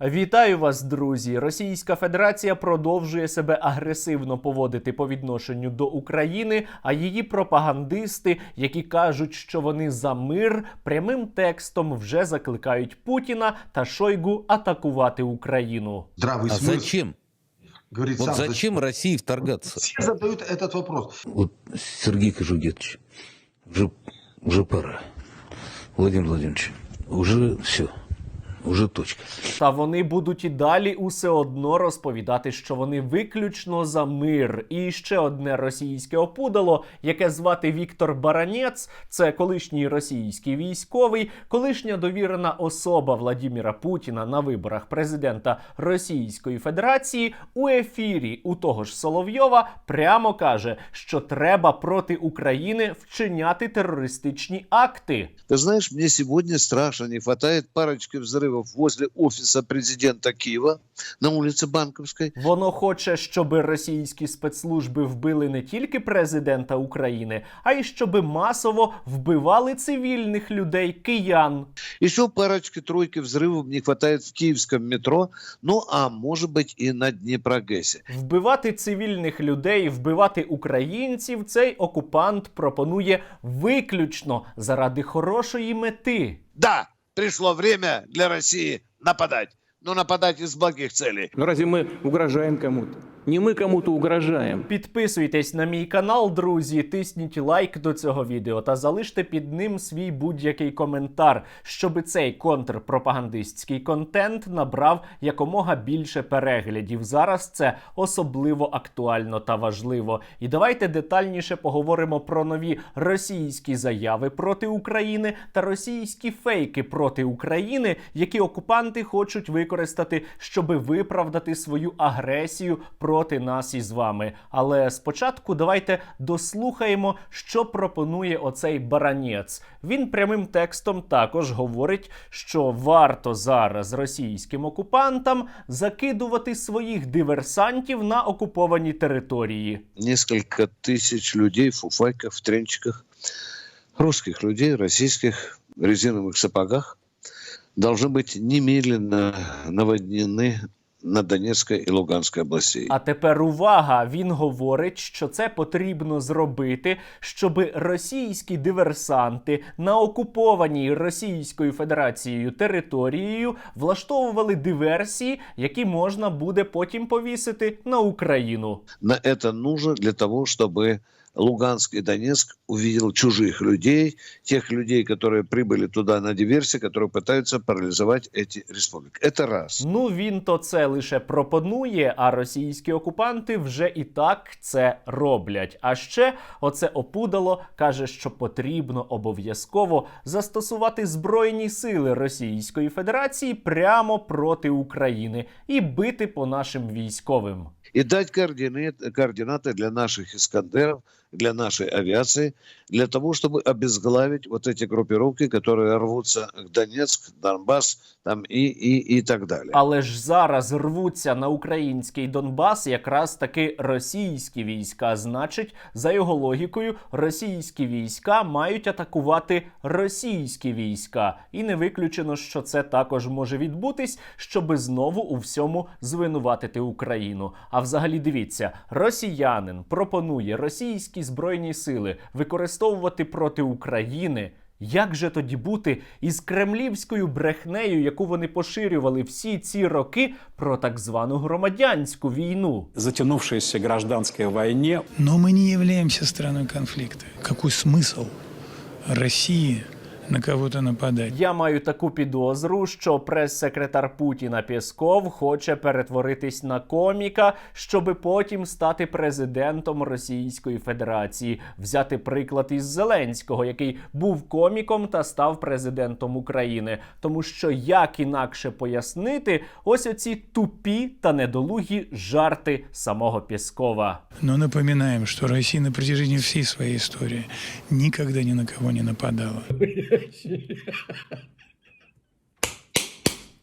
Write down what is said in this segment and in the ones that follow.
Вітаю вас, друзі! Російська Федерація продовжує себе агресивно поводити по відношенню до України. А її пропагандисти, які кажуть, що вони за мир, прямим текстом вже закликають Путіна та Шойгу атакувати Україну. Здравый А смысл. зачем? Говорит, Вот сам зачем России вторгаться? Все задают этот вопрос. Вот, Сергей Кожугетович, уже, уже пора. Владимир Владимирович, уже все, уже точка. Та вони будуть і далі усе одно розповідати, що вони виключно за мир. І ще одне російське опудало, яке звати Віктор Баранець, це колишній російський військовий, колишня довірена особа Владіміра Путіна на виборах президента Російської Федерації у ефірі у того ж Соловйова прямо каже, що треба проти України вчиняти терористичні акти. Ты знаешь, мне сегодня страшно не хватает парочки взрывов возле офиса президента Киева на улице Банковской. Воно хоче, щоб російські спецслужби вбили не тільки президента України, а й щоб масово вбивали цивільних людей, киян. Еще парочки-тройки взрывов не хватает в киевском метро, ну а может быть и на Днепрогэсе. Вбивати цивільних людей, вбивати українців. Цей окупант пропонує виключно заради хорошої мети. Да, пришло время для России нападать. Но нападать из благих целей. Но разве мы угрожаем кому-то? Не мы кому-то угрожаем. Підписуйтесь на мій канал, друзі, тисніть лайк до цього відео та залиште під ним свій будь-який коментар, щоб цей контрпропагандистський контент набрав якомога більше переглядів. Зараз це особливо актуально та важливо. І давайте детальніше поговоримо про нові російські заяви проти України та російські фейки проти України, які окупанти хочуть використати, щоби виправдати свою агресію проти нас із вами. Але спочатку давайте дослухаємо, що пропонує оцей баранець. Він прямим текстом також говорить, що варто зараз російським окупантам закидувати своїх диверсантів на окуповані території. Несколько тысяч людей в фуфайках, в тренчиках, русских людей, российских в резиновых сапогах должны быть немедленно наводнены на Донецкой и Луганской областей. А тепер увага! Він говорить, що це потрібно зробити, щоб російські диверсанти на окупованій Російською Федерацією територією влаштовували диверсії, які можна буде потім повісити на Україну. На это нужно для того, чтобы Луганск и Донецк увидел чужих людей, тех людей, которые прибыли туда на диверсии, которые пытаются парализовать эти республики. Это раз. Ну він то це лише пропонує, а російські окупанти вже і так це роблять. А ще оце опудало каже, що потрібно обов'язково застосувати збройні сили Російської Федерації прямо проти України і бити по нашим військовим. И дать координаты, координаты для наших «Искандеров», для нашей авиации, для того, чтобы обезглавить вот эти группировки, которые рвутся к Донецк, Донбасс там и, и, и так далее. Але ж зараз рвуться на український Донбас якраз таки російські війська. Значить, за його логікою, російські війська мають атакувати російські війська, і не виключено, що це також може відбутись, щоби знову у всьому звинуватити Україну. А взагалі дивіться, росіянин пропонує російські збройні сили використовувати проти України. Як же тоді бути із кремлівською брехнею, яку вони поширювали всі ці роки про так звану громадянську війну? затянувшейся гражданской войне Но мы не являемся страной конфликта. Какой смысл России на кого-то нападать? Я маю таку підозру, що прес-секретар Путіна Пєсков хоче перетворитись на коміка, щоби потім стати президентом Російської Федерації, взяти приклад із Зеленського, який був коміком та став президентом України. Тому що як інакше пояснити ось оці тупі та недолугі жарти самого Пєскова. Но напоминаем, что Россия на протяжении всей своей истории никогда ни на кого не нападала. 是。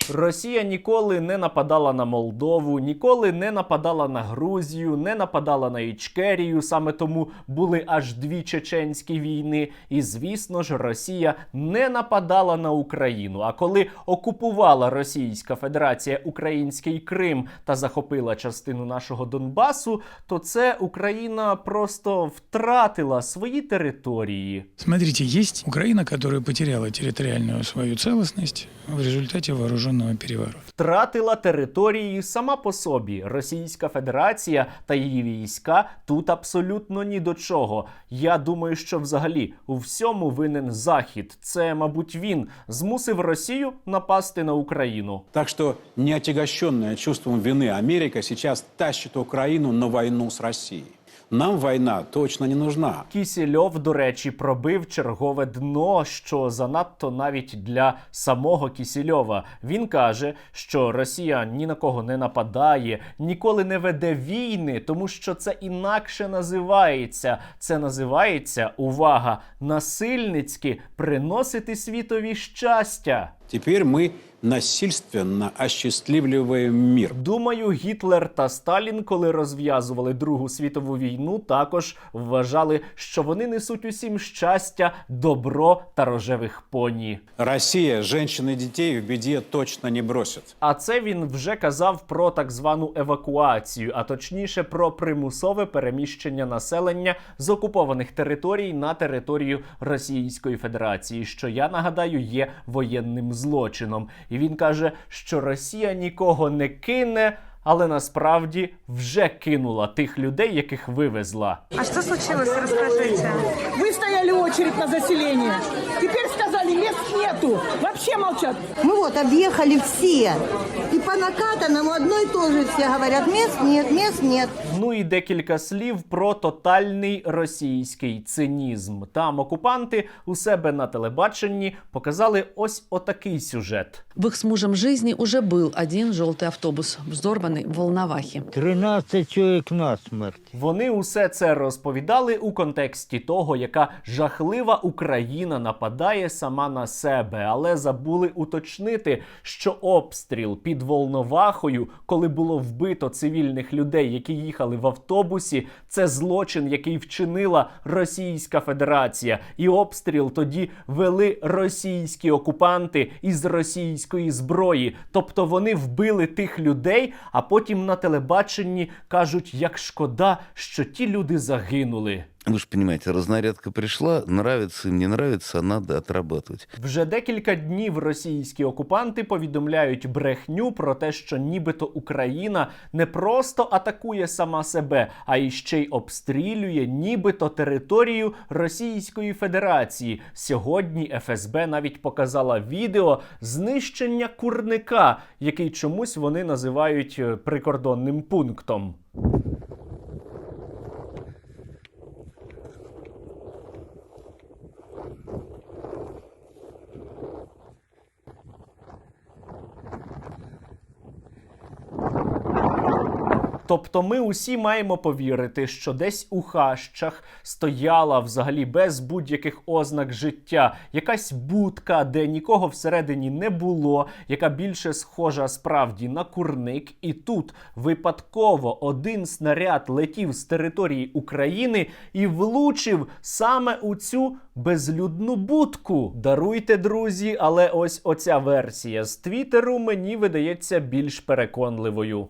Росія ніколи не нападала на Молдову, ніколи не нападала на Грузію, не нападала на Ічкерію. Саме тому були аж дві чеченські війни. І звісно ж, Росія не нападала на Україну. А коли окупувала Російська Федерація український Крим та захопила частину нашого Донбасу, то це Україна просто втратила свої території. Смотрите, есть Украина, которая потеряла территориальную свою целостность в результаті результате вооруженного переворота. втратила території сама по собі. Російська Федерація та її війська тут абсолютно ні до чого. Я думаю, що взагалі у всьому винен Захід. Це, мабуть, він змусив Росію напасти на Україну. Так что, не чувством вины, Америка сейчас тащит Украину на войну с Россией. Нам война точно не нужна. Кісільов, до речі, пробив чергове дно, що занадто навіть для самого Кісільова. Він каже, що Росія ні на кого не нападає, ніколи не веде війни, тому що це інакше називається. Це називається увага насильницьки приносити світові щастя. Теперь мы насильственно осчастливливаем мир. Думаю, Гітлер та Сталін, коли розв'язували Другу світову війну, також вважали, що вони несуть усім щастя, добро та рожевих поні. Россия женщин и детей в беде точно не бросит. А це він вже казав про так звану евакуацію, а точніше про примусове переміщення населення з окупованих територій на територію Російської Федерації, що я нагадаю є воєнним злочином. І він каже, що Росія нікого не кине. Але насправді вже кинула тих людей, яких вивезла. А що случилось, Розкажіть. Ви стояли очередь на заселення. Мест нету. Вообще молчат. Мы вот объехали все. И по накатанному одно и то же все говорят, мест нет, мест нет. Ну і декілька слів про тотальний російський цинізм. Там окупанти у себе на телебаченні показали ось отакий сюжет. В их с мужем жизни уже был один желтый автобус, взорванный в Волновахе. 13 чоловік насмерть. Вони усе це розповідали у контексті того, яка жахлива Україна нападає сама на себе, але забули уточнити, що обстріл під Волновахою, коли було вбито цивільних людей, які їхали в автобусі, це злочин, який вчинила Російська Федерація. І обстріл тоді вели російські окупанти із російської зброї. Тобто вони вбили тих людей, а потім на телебаченні кажуть, як шкода, що ті люди загинули. Вы же понимаете, разнарядка пришла, нравится им, не нравится, а надо отрабатывать. Вже декілька днів російські окупанти повідомляють брехню про те, що нібито Україна не просто атакує сама себе, а й ще й обстрілює нібито територію Російської Федерації. Сьогодні ФСБ навіть показала відео знищення курника, який чомусь вони називають е, прикордонним пунктом. Тобто ми усі маємо повірити, що десь у хащах стояла взагалі без будь-яких ознак життя якась будка, де нікого всередині не було, яка більше схожа справді на курник. І тут випадково один снаряд летів з території України і влучив саме у цю безлюдну будку. Даруйте, друзі, але ось оця версія з Твіттеру мені видається більш переконливою.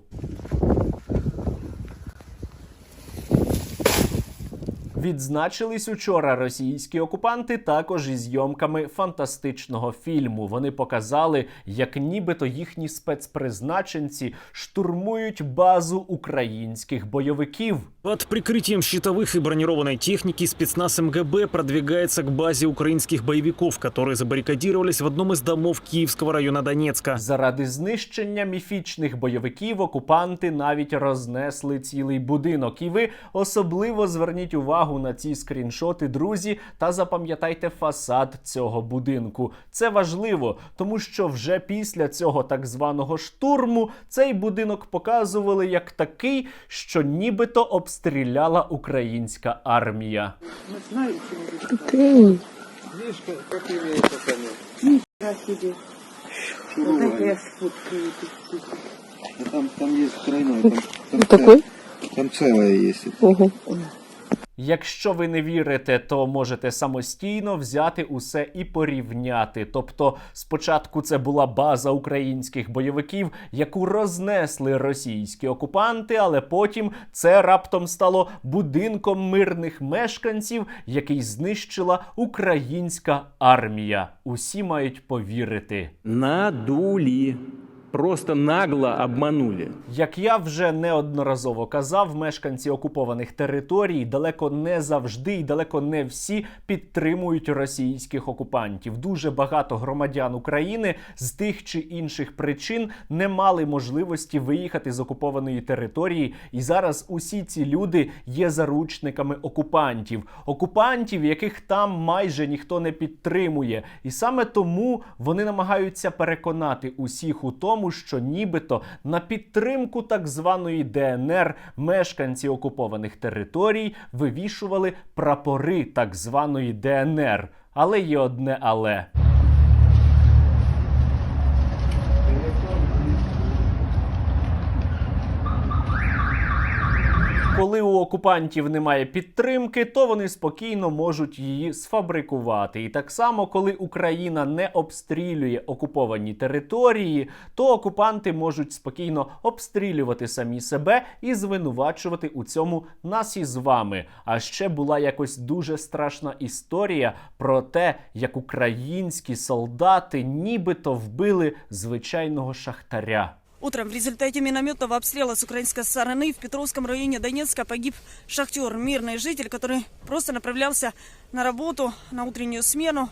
Відзначились учора російські окупанти також із зйомками фантастичного фільму. Вони показали, як нібито їхні спецпризначенці штурмують базу українських бойовиків. Под прикрытием щитовых и бронированной техники спецназ МГБ продвигается к базе украинских боевиков, которые забаррикадировались в одном из домов Киевского района Донецка. Заради знищення міфічних бойовиків окупанти навіть рознесли цілий будинок. І ви особливо зверніть увагу на ці скріншоти, друзі, та запам'ятайте фасад цього будинку. Це важливо, тому що вже після цього так званого штурму цей будинок показували як такий, що нібито обстріляла українська армія. Там, там есть тройной, там, там, Такой? там целое есть. Якщо ви не вірите, то можете самостійно взяти усе і порівняти. Тобто, спочатку це була база українських бойовиків, яку рознесли російські окупанти, але потім це раптом стало будинком мирних мешканців, який знищила українська армія. Усі мають повірити. Надули. Просто нагло обманули. Як я вже неодноразово казав, мешканці окупованих територій далеко не завжди і далеко не всі підтримують російських окупантів. Дуже багато громадян України з тих чи інших причин не мали можливості виїхати з окупованої території, і зараз усі ці люди є заручниками окупантів, окупантів, яких там майже ніхто не підтримує. І саме тому вони намагаються переконати усіх у тому, що нібито на підтримку так званої ДНР мешканці окупованих територій вивішували прапори так званої ДНР. Але є одне але. Коли у окупантів немає підтримки, то вони спокійно можуть її сфабрикувати. І так само, коли Україна не обстрілює окуповані території, то окупанти можуть спокійно обстрілювати самі себе і звинувачувати у цьому нас із вами. А ще була якось дуже страшна історія про те, як українські солдати нібито вбили звичайного шахтаря. Утром в результате минометного обстрела с украинской стороны в Петровском районе Донецка погиб шахтер, мирный житель, который просто направлялся на работу, на утреннюю смену.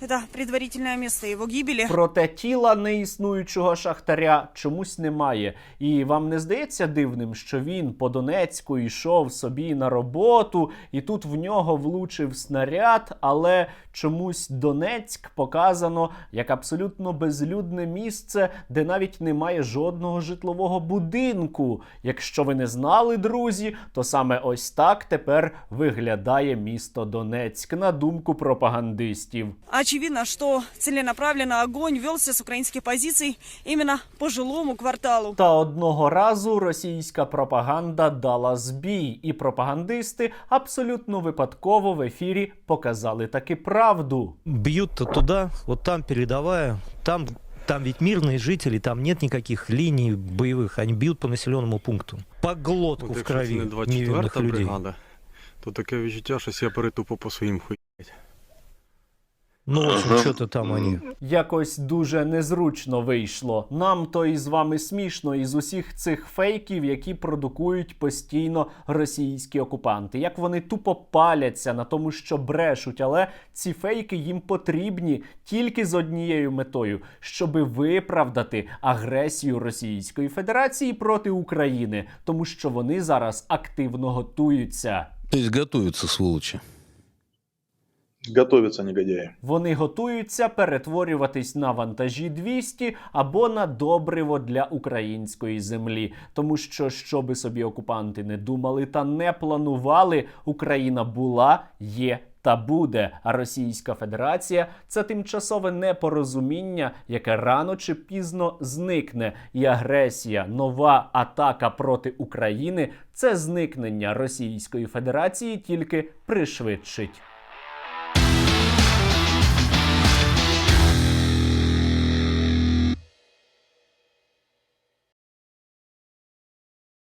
Это предварительное место его гибели. Проте тіла неіснуючого шахтаря чомусь немає. І вам не здається дивним, що він по Донецьку йшов собі на роботу, і тут в нього влучив снаряд, але чомусь Донецьк показано як абсолютно безлюдне місце, де навіть немає жодного житлового будинку. Якщо ви не знали, друзі, то саме ось так тепер виглядає місто Донецьк, на думку пропагандистів. Очевидно, что целенаправленно огонь велся с украинских позиций именно по жилому кварталу. Та одного разу російська пропаганда дала збій, і пропагандисти абсолютно випадково в ефірі показали таки правду. Бьют-то туда, вот там передовая, там, там ведь мирные жители, там нет никаких линий боевых, они бьют по населенному пункту. По глотку в крови невинных людей. то таке відчуття, що я перетупо по своїм хуй. Ну, в общем, что-то там они. Якось дуже незручно вийшло. Нам то і з вами смішно із усіх цих фейків, які продукують постійно російські окупанти. Як вони тупо паляться на тому, що брешуть, але ці фейки їм потрібні тільки з однією метою, щоби виправдати агресію Російської Федерації проти України, тому що вони зараз активно готуються. То есть готовятся, сволочи. Готовятся негодяї. Вони готуються перетворюватись на вантажі 200 або на добриво для української землі. Тому що, що би собі окупанти не думали та не планували, Україна була, є. Та буде, а Російська Федерація це тимчасове непорозуміння, яке рано чи пізно зникне. І агресія, нова атака проти України це зникнення Російської Федерації тільки пришвидшить.